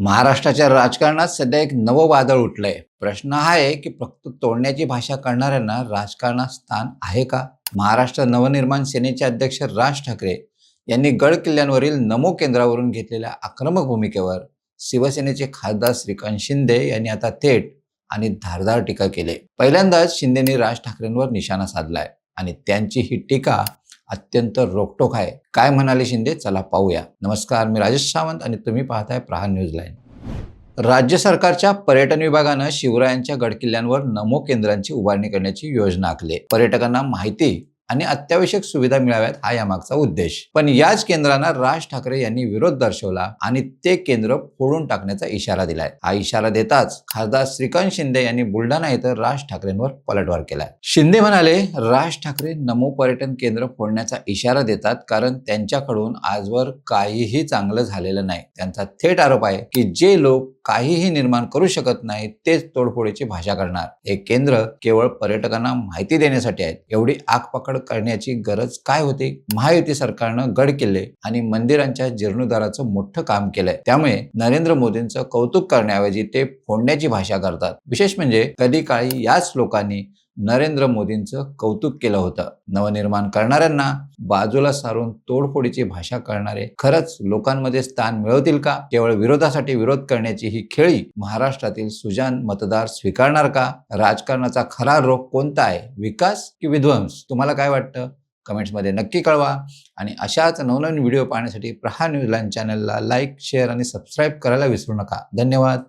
महाराष्ट्राच्या राजकारणात सध्या एक नवं वादळ उठलंय. प्रश्न हा आहे की फक्त तोडण्याची भाषा करणाऱ्यांना राजकारणात स्थान आहे का? महाराष्ट्र नवनिर्माण सेनेचे अध्यक्ष राज ठाकरे यांनी गड किल्ल्यांवरील नमो केंद्रावरून घेतलेल्या आक्रमक भूमिकेवर शिवसेनेचे खासदार श्रीकांत शिंदे यांनी आता थेट आणि धारदार टीका केली. पहिल्यांदाच शिंदेनी राज ठाकरेंवर निशाणा साधलाय आणि त्यांची ही टीका अत्यंत रोकटोक आहे. काय म्हणाले शिंदे? चला पाहूया. नमस्कार मी राजेश सावंत आणि तुम्ही पाहताय प्रहार न्यूज लाईन. राज्य सरकारच्या पर्यटन विभागानं शिवरायांच्या गडकिल्ल्यांवर नमो केंद्रांची उभारणी करण्याची योजना आखली आहे. पर्यटकांना माहिती आणि अत्यावश्यक सुविधा मिळाव्यात हा यामागचा उद्देश. पण याच केंद्रांना राज ठाकरे यांनी विरोध दर्शवला आणि ते केंद्र फोडून टाकण्याचा इशारा दिलाय. हा इशारा देताच खासदार श्रीकांत शिंदे यांनी बुलढाणा इथं राज ठाकरेंवर पलटवार केलाय. शिंदे म्हणाले राज ठाकरे नमो पर्यटन केंद्र फोडण्याचा इशारा देतात कारण त्यांच्याकडून आजवर काहीही चांगलं झालेलं नाही. त्यांचा थेट आरोप आहे की जे लोक काहीही निर्माण करू शकत नाही तेच तोडफोडीची भाषा करणार. हे केंद्र केवळ पर्यटकांना माहिती देण्यासाठी आहेत. एवढी आगपकड करण्याची गरज काय होती? महायुती सरकारनं गड किल्ले आणि मंदिरांच्या जीर्णोद्धाराचं मोठं काम केलंय. त्यामुळे नरेंद्र मोदींचं कौतुक करण्याऐवजी ते फोडण्याची भाषा करतात. विशेष म्हणजे कधी काळी याच लोकांनी नरेंद्र मोदींचं कौतुक केलं होतं. नवनिर्माण करणाऱ्यांना बाजूला सारून तोडफोडीची भाषा करणारे खरंच लोकांमध्ये स्थान मिळवतील का? केवळ विरोधासाठी विरोध करण्याची ही खेळी महाराष्ट्रातील सुजान मतदार स्वीकारणार का? राजकारणाचा खरा रोग कोणता आहे? विकास की विध्वंस? तुम्हाला काय वाटतं? कमेंट्समध्ये नक्की कळवा. आणि अशाच नवनवीन व्हिडिओ पाहण्यासाठी प्रहार न्यूजलँड चॅनलला लाईक शेअर आणि सबस्क्राईब करायला विसरू नका. धन्यवाद.